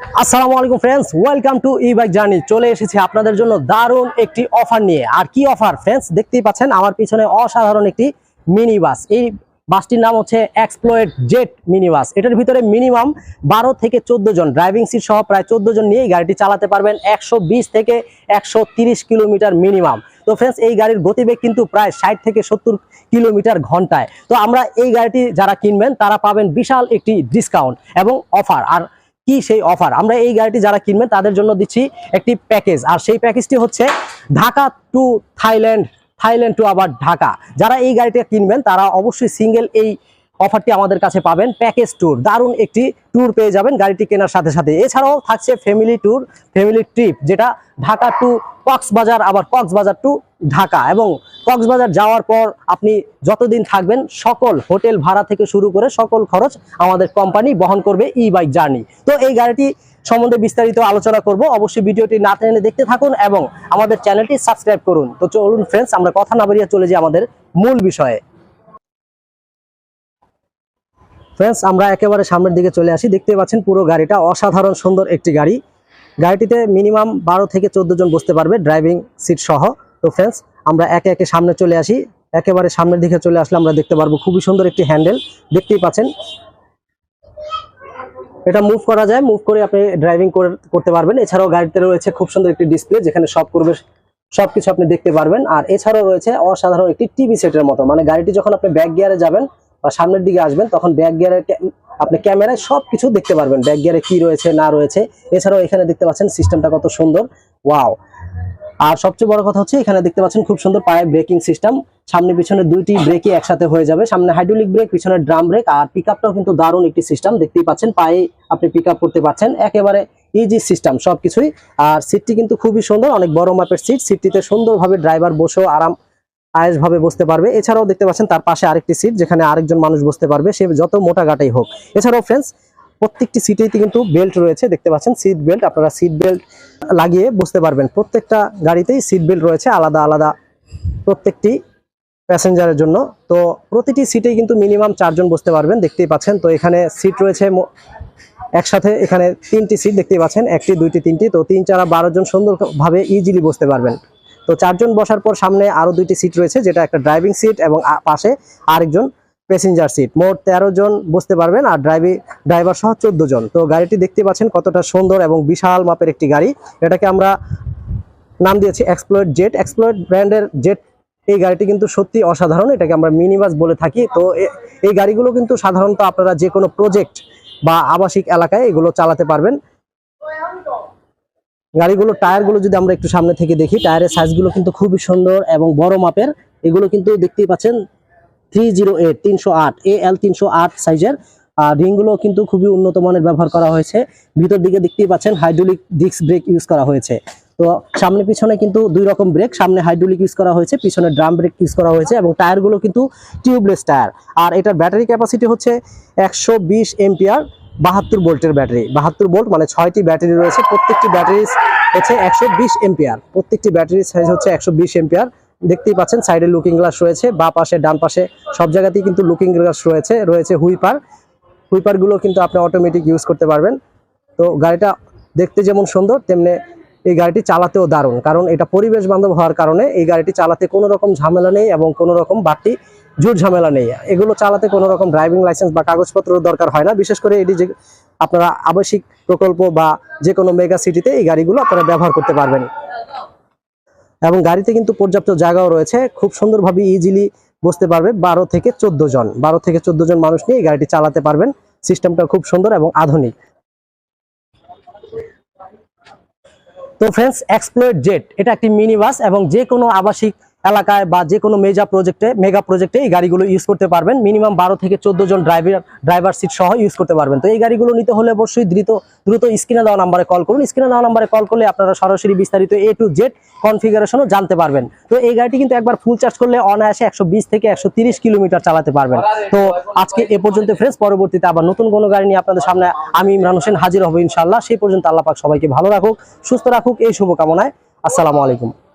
আসসালামু আলাইকুম friends welcome to e bike journey চলে এসেছি আপনাদের জন্য দারুণ একটি অফার নিয়ে। আর কি অফার ফ্রেন্ডস দেখতেই পাচ্ছেন আমার পিছনে অসাধারণ একটি মিনি বাস এই বাসটির নাম হচ্ছে এক্সপ্লোয়েড জেট মিনি বাস এটার ভিতরে মিনিমাম বারো থেকে চোদ্দ জন ড্রাইভিং সিট সহ প্রায় চোদ্দ জন নিয়ে এই গাড়িটি চালাতে পারবেন। একশো বিশ থেকে একশো কিলোমিটার মিনিমাম তো ফ্রেন্ডস এই গাড়ির গতিবেগ কিন্তু প্রায় ষাট থেকে সত্তর কিলোমিটার ঘন্টায়। তো আমরা এই গাড়িটি যারা কিনবেন, তারা পাবেন বিশাল একটি ডিসকাউন্ট এবং অফার আর কি সেই অফার আমরা এই গাড়িটি যারা কিনবেন, তাদের জন্য দিচ্ছি একটি প্যাকেজ আর সেই প্যাকেজটি হচ্ছে Dhaka to Thailand Thailand to আবার ঢাকা। যারা এই গাড়িটা কিনবেন, তারা অবশ্যই সিঙ্গেল এই অফারটি আমাদের কাছে পাবেন প্যাকেজ ট্যুর দারুণ একটি ট্যুর পেয়ে যাবেন গাড়িটি কেনার সাথে সাথে। এছাড়াও থাকছে ফ্যামিলি ট্যুর ফ্যামিলি ট্রিপ যেটা ঢাকা টু কক্সবাজার, আবার কক্সবাজার টু ঢাকা। এবং কক্সবাজার যাওয়ার পর আপনি যতদিন থাকবেন, সকল হোটেল ভাড়া থেকে শুরু করে সকল খরচ আমাদের কোম্পানি বহন করবে ই বাইক জার্নি তো এই গাড়িটি সম্বন্ধে বিস্তারিত আলোচনা করব। অবশ্যই ভিডিওটি না টেনে দেখতে থাকুন এবং আমাদের চ্যানেলটি সাবস্ক্রাইব করুন। তো চলুন ফ্রেন্ডস আমরা কথা না বাড়িয়ে চলে যাই আমাদের মূল বিষয়ে। ফ্রেন্ডস আমরা একেবারে সামনের দিকে চলে আসি। দেখতে পাচ্ছেন পুরো গাড়িটা অসাধারণ সুন্দর একটি গাড়ি। গাড়িটিতে মিনিমাম বারো থেকে চোদ্দ জন বসতে পারবে ড্রাইভিং সিট সহ। তো ফ্রেন্ডস আমরা একে একে সামনে চলে আসি। একেবারে সামনের দিকে চলে আসলে আমরা দেখতে পারব খুবই সুন্দর একটি হ্যান্ডেল দেখতেই পাচ্ছেন। এটা মুভ করা যায়। মুভ করে আপনি ড্রাইভিং করতে পারবেন। এছাড়াও গাড়িতে রয়েছে খুব সুন্দর একটি ডিসপ্লে যেখানে সব করবে, সবকিছু আপনি দেখতে পারবেন। আর এছাড়াও রয়েছে অসাধারণ একটি টিভি সেটের মতো। মানে গাড়িটি যখন আপনি ব্যাক গিয়ারে যাবেন বা সামনের দিকে আসবেন, তখন ব্যাক গিয়ারে আপনি ক্যামেরায় সবকিছু দেখতে পারবেন ব্যাক গিয়ারে কি রয়েছে, না রয়েছে। এছাড়াও এখানে দেখতে পাচ্ছেন সিস্টেমটা কত সুন্দর। ওয়াও আর সবচেয়ে বড় কথা হচ্ছে, এখানে দেখতে পাচ্ছেন খুব সুন্দর পায়ে ব্রেকিং সিস্টেম সামনে পিছনে দুইটি ব্রেকই একসাথে হয়ে যাবে। সামনে হাইড্রোলিক ব্রেক পিছনে ড্রাম ব্রেক আর পিক কিন্তু দারুণ একটি সিস্টেম দেখতেই পাচ্ছেন, পায়ে আপনি পিক করতে পারছেন। একেবারে ইজি সিস্টেম সবকিছুই। আর সিটটি কিন্তু খুবই সুন্দর, অনেক বড় মাপের সিট সিটটিতে সুন্দরভাবে ড্রাইভার বসেও আরাম আয়েস ভাবে বসতে পারবে। এছাড়াও দেখতে পাচ্ছেন তার পাশে আরেকটি সিট যেখানে আরেকজন মানুষ বসতে পারবে। সে যত মোটা গাটাই হোক। এছাড়াও ফ্রেন্ডস প্রত্যেকটি সিটেই কিন্তু বেল্ট রয়েছে। দেখতে পাচ্ছেন সিট বেল্ট আপনারা সিট বেল্ট লাগিয়ে বসতে পারবেন। প্রত্যেকটা গাড়িতেই সিট বেল্ট রয়েছে আলাদা আলাদা প্রত্যেকটি প্যাসেঞ্জারের জন্য। তো প্রতিটি সিটেই কিন্তু মিনিমাম চারজন বসতে পারবেন। দেখতেই পাচ্ছেন। তো এখানে সিট রয়েছে একসাথে এখানে তিনটি সিট দেখতেই পাচ্ছেন। একটি, দুইটি, তিনটি। তো তিন চারা বারো জন সুন্দরভাবে ইজিলি বসতে পারবেন। তো চারজন বসার পর সামনে আরও দুইটি সিট রয়েছে, যেটা একটা ড্রাইভিং সিট এবং পাশে আরেকজন প্যাসেঞ্জার সিট মোট তেরো জন বসতে পারবেন আর ড্রাইভিং ড্রাইভার সহ চোদ্দ জন। তো গাড়িটি দেখতে পাচ্ছেন কতটা সুন্দর এবং বিশাল মাপের একটি গাড়ি। এটাকে আমরা নাম দিয়েছি এক্সপ্লোয়েড জেট এক্সপ্লোয়েড ব্র্যান্ডের জেট এই গাড়িটি কিন্তু সত্যি অসাধারণ, এটাকে আমরা মিনি বাস বলে থাকি। তো এই গাড়িগুলো কিন্তু সাধারণত আপনারা যে কোনো প্রজেক্ট বা আবাসিক এলাকায় এগুলো চালাতে পারবেন। গাড়িগুলো, টায়ারগুলো যদি আমরা একটু সামনে থেকে দেখি, টায়ারের সাইজগুলো কিন্তু খুবই সুন্দর এবং বড় মাপের। এগুলো কিন্তু দেখতেই পাচ্ছেন থ্রি জিরো এইট তিনশো আট এ এল তিনশো আট সাইজের আর রিংগুলো কিন্তু খুবই উন্নত মানের ব্যবহার করা হয়েছে। ভিতর দিকে দেখতেই পাচ্ছেন হাইড্রোলিক ডিস্ক ব্রেক ইউজ করা হয়েছে। তো সামনে পিছনে কিন্তু দুই রকম ব্রেক সামনে হাইড্রোলিক ইউজ করা হয়েছে, পিছনে ড্রাম ব্রেক ইউজ করা হয়েছে এবং টায়ারগুলো কিন্তু টিউবলেস টায়ার। আর এটার ব্যাটারি ক্যাপাসিটি হচ্ছে একশো বিশ এমপিআর বাহাত্তর ভোল্টের ব্যাটারি। বাহাত্তর ভোল্ট মানে ছয়টি ব্যাটারি রয়েছে। প্রত্যেকটি ব্যাটারি হচ্ছে একশো বিশ এম্পিয়ার প্রত্যেকটি ব্যাটারি সাইজ হচ্ছে একশো বিশ এম্পিয়ার দেখতেই পাচ্ছেন সাইডে লুকিং গ্লাস রয়েছে, বা পাশে, ডান পাশে সব জায়গাতেই কিন্তু লুকিং গ্লাস রয়েছে রয়েছে হুইপার। হুইপারগুলো কিন্তু আপনি অটোমেটিক ইউজ করতে পারবেন। তো গাড়িটা দেখতে যেমন সুন্দর, তেমনি এই গাড়িটি চালাতেও দারুণ। কারণ এটা পরিবেশ বান্ধব হওয়ার কারণে এই গাড়িটি চালাতে কোনো রকম ঝামেলা নেই এবং কোনো রকম বাড়তি জুট ঝামেলা নেই। এগুলো চালাতে কোনো রকম ড্রাইভিং লাইসেন্স বা কাগজপত্র দরকার হয় না। বিশেষ করে এটি যে আপনারা আবাসিক প্রকল্প বা যে কোনো মেগা সিটিতে এই গাড়িগুলো আপনারা ব্যবহার করতে পারবেন। এবং গাড়িতে কিন্তু পর্যাপ্ত জায়গাও রয়েছে। খুব সুন্দরভাবে ইজিলি বসতে পারবে বারো থেকে চোদ্দ জন। বারো থেকে চোদ্দ জন মানুষ নিয়ে এই গাড়িটি চালাতে পারবেন। সিস্টেমটা খুব সুন্দর এবং আধুনিক। তো ফ্রেন্ডস এক্সপ্লোর জেট এটা একটি মিনি বাস এবং যে কোনো আবাসিক এলাকায় বা যে কোনো মেজা প্রজেক্টে মেগা প্রজেক্টে এই গাড়িগুলো ইউজ করতে পারবেন। মিনিমাম বারো থেকে চোদ্দ জন ড্রাইভার ড্রাইভার সিট সহ ইউজ করতে পারবেন। তো এই গাড়িগুলো নিতে হলে অবশ্যই দ্রুত দ্রুত স্ক্রিনে দেওয়া নাম্বারে কল করুন। স্ক্রিনে দেওয়া নাম্বারে কল করলে আপনারা সরাসরি বিস্তারিত এ টু জেড কনফিগারেশনও জানতে পারবেন। তো এই গাড়িটি কিন্তু একবার ফুল চার্জ করলে অনায়াসে একশো বিশ থেকে একশো কিলোমিটার চালাতে পারবেন। তো আজকে এ পর্যন্ত ফ্রেন্ডস পরবর্তীতে আবার নতুন কোনো গাড়ি নিয়ে আপনাদের সামনে আমি ইমরান হোসেন হাজির হব ইনশাল্লাহ সেই পর্যন্ত আল্লাহ পাক সবাইকে ভালো রাখুক, সুস্থ রাখুক, এই শুভকামনায়। আসসালামু আলাইকুম।